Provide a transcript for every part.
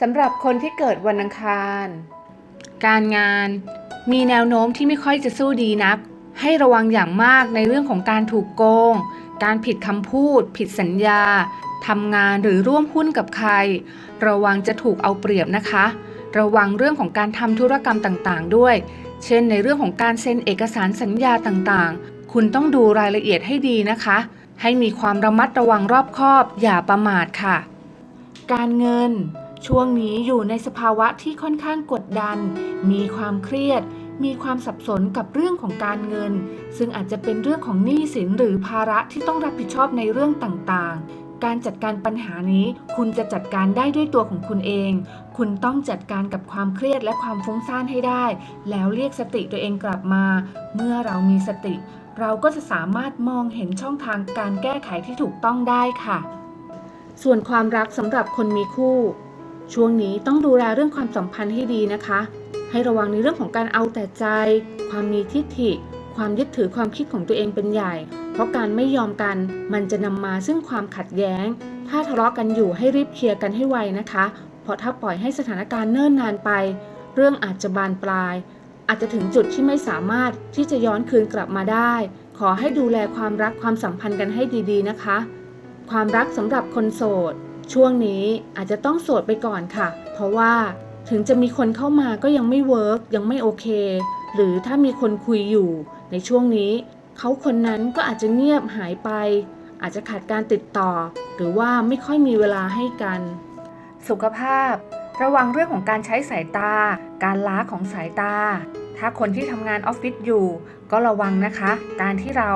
สำหรับคนที่เกิดวันอังคาร การงาน มีแนวโน้มที่ไม่ค่อยจะสู้ดีนัก ให้ระวังอย่างมากในเรื่องของการถูกโกง การผิดคำพูด ผิดสัญญาทำงานหรือร่วมหุ้นกับใคร ระวังจะถูกเอาเปรียบนะคะ ระวังเรื่องของการทำธุรกรรมต่างๆ ด้วย เช่นในเรื่องของการเซ็นเอกสารสัญญาต่างๆ คุณต้องดูรายละเอียดให้ดีนะคะ ให้มีความระมัดระวังรอบคอบ อย่าประมาทค่ะ การเงิน ช่วงนี้อยู่ในสภาวะที่ค่อนข้างกดดัน มีความเครียด มีความสับสนกับเรื่องของการเงิน ซึ่งอาจจะเป็นเรื่องของหนี้สินหรือภาระที่ต้องรับผิดชอบในเรื่องต่างๆ การจัดการปัญหานี้คุณจะจัดการได้ด้วยตัวของคุณเอง คุณต้องจัดการกับความเครียดและความฟุ้งซ่านให้ได้ แล้วเรียกสติตัวเองกลับมา เมื่อเรามีสติ เราก็จะสามารถมองเห็นช่องทางการแก้ไขที่ถูกต้องได้ค่ะ ส่วนความรักสำหรับคนมีคู่ ช่วงนี้ต้องดูแลเรื่องความสัมพันธ์ให้ดีนะคะ ให้ระวังในเรื่องของการเอาแต่ใจ ความมีทิฐิ ความยึดถือความคิดของตัวเองเป็นใหญ่ เพราะการไม่ยอมกันมันจะนำมาซึ่งความขัดแย้ง ถ้าทะเลาะกันอยู่ให้รีบเคลียร์กันให้ไวนะคะ เพราะถ้าปล่อยให้สถานการณ์เนิ่นนานไป เรื่องอาจจะบานปลาย อาจจะถึงจุดที่ไม่สามารถที่จะย้อนคืนกลับมาได้ ขอให้ดูแลความรักความสัมพันธ์กันให้ดีๆนะคะ ความรักสำหรับคนโสด ช่วงนี้อาจจะต้องโสดไปก่อนค่ะ เพราะว่าถึงจะมีคนเข้ามาก็ยังไม่เวิร์กยังไม่โอเค หรือถ้ามีคนคุยอยู่ ในช่วงนี้ เขาคนนั้นก็อาจจะเงียบหายไป อาจจะขาดการติดต่อ หรือว่าไม่ค่อยมีเวลาให้กัน สุขภาพ ระวังเรื่องของการใช้สายตา การล้าของสายตา ถ้าคนที่ทำงานออฟฟิศอยู่ ก็ระวังนะคะ การที่เรา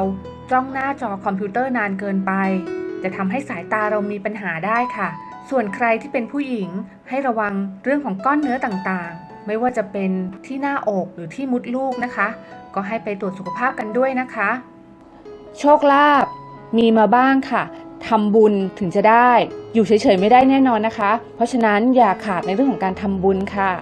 จ้องหน้าจอคอมพิวเตอร์นานเกินไป จะทำให้สายตาเรามีปัญหาได้ค่ะ ส่วนใครที่เป็นผู้หญิงให้ระวังเรื่องของก้อนเนื้อต่างๆ ไม่ว่าจะเป็นที่หน้าอกหรือที่มุดลูกนะคะ ก็ให้ไปตรวจสุขภาพกันด้วยนะคะ โชคลาภมีมาบ้างค่ะทำบุญถึงจะได้ อยู่เฉยๆไม่ได้แน่นอนนะคะ เพราะฉะนั้นอย่าขาดในเรื่องของการทำบุญค่ะ